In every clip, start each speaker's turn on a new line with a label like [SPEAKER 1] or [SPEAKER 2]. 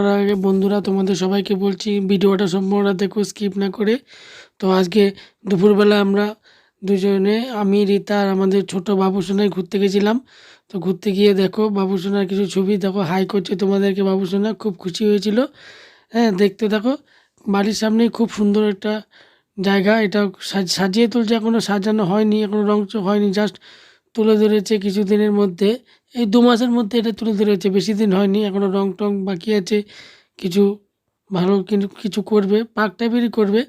[SPEAKER 1] করার আগে বন্ধুরা তোমাদের সবাইকে বলছি, ভিডিওটা সম্পূর্ণ দেখো স্কিপ না করে। তো আজকে দুপুরবেলা আমরা দুজনে, আমি, রীতা আর আমাদের ছোট বাবুসোনায় ঘুরতে গেছিলাম। তো ঘুরতে গিয়ে দেখো, বাবুসোনার কিছু ছবি দেখো, হাই করছে তোমাদেরকে বাবুসোনা, খুব খুশি হয়েছিল। হ্যাঁ দেখতে দেখো, বাড়ির সামনেই খুব সুন্দর একটা জায়গা এটা সাজ- সাজিয়ে তুলছে এখনও সাজানো হয়নি এখনও রং, হয়নি জাস্ট তুলে ধরেছে কিছু দিনের মধ্যে। এই দু মাসের মধ্যে এটা তুলে ধরেছে। বেশি দিন হয়নি এখনও রং টং বাকি আছে। কিছু ভালো কিন্তু কিছু করবে পার্ক টাইপেরই করবে।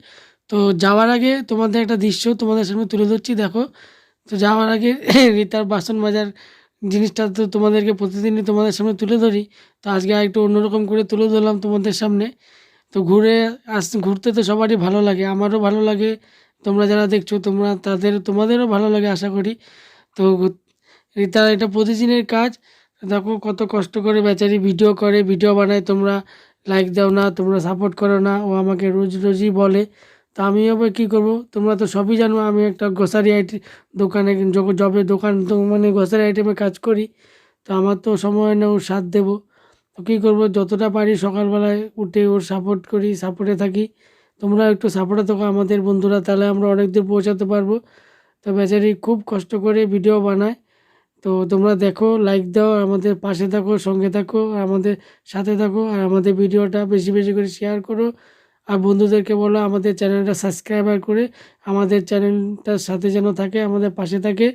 [SPEAKER 1] তো যাওয়ার আগে তোমাদের একটা দৃশ্য তোমাদের সামনে তুলে ধরছি, দেখো। তো যাওয়ার আগে রিতার বাসন মাজার জিনিসটা তো তোমাদেরকে প্রতিদিনই তোমাদের সামনে তুলে ধরি। তো আজকে একটু অন্যরকম করে তুলে ধরলাম তোমাদের সামনে। তো ঘুরে আস, ঘুরতে তো সবারই ভালো লাগে, আমারও ভালো লাগে। তোমরা যারা দেখছ তোমরা, তাদের, তোমাদেরও ভালো লাগে আশা করি। তো রীতার এটা প্রতিদিনের কাজ। দেখো কত কষ্ট করে বেচারি ভিডিও করে ভিডিও বানায়, তোমরা লাইক দাও না, তোমরা সাপোর্ট করো না, ও আমাকে রোজ রোজই বলে। তো আমি আবার কী করব? তোমরা তো সবই জানো, আমি একটা গ্রসারি আইটেম দোকানে জবে দোকান, তো মানে গ্রসারি আইটেমে কাজ করি। তো আমার তো সময় না ওর সাথ দেবো। তো কী করব? যতটা পারি সকালবেলায় উঠে ওর সাপোর্ট করি সাপোর্টে থাকি। তোমরা একটু সাপোর্টে থাকো আমাদের বন্ধুরা, তাহলে আমরা অনেক দূর পৌঁছাতে পারব। তো বেচারি খুব কষ্ট করে ভিডিও বানায়। তো তোমরা দেখো লাইক দাও আমাদের পাশে থাকো, সঙ্গে থাকো আমাদের সাথে থাকো, আর আমাদের ভিডিওটা বেশি বেশি করে শেয়ার করো। আর বন্ধুদেরকে বলো, আমাদের চ্যানেলটা সাবস্ক্রাইবার করে আমাদের চ্যানেলটার সাথে যেন থাকে, আমাদের পাশে থাকে।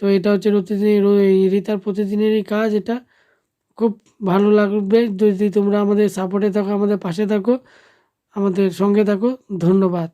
[SPEAKER 1] তো এটা হচ্ছে প্রতিদিন রীতার প্রতিদিনেরই কাজ এটা। খুব ভালো লাগবে যদি তোমরা আমাদের সাপোর্টে থাকো, আমাদের পাশে থাকো, আমাদের সঙ্গে থাকো। ধন্যবাদ।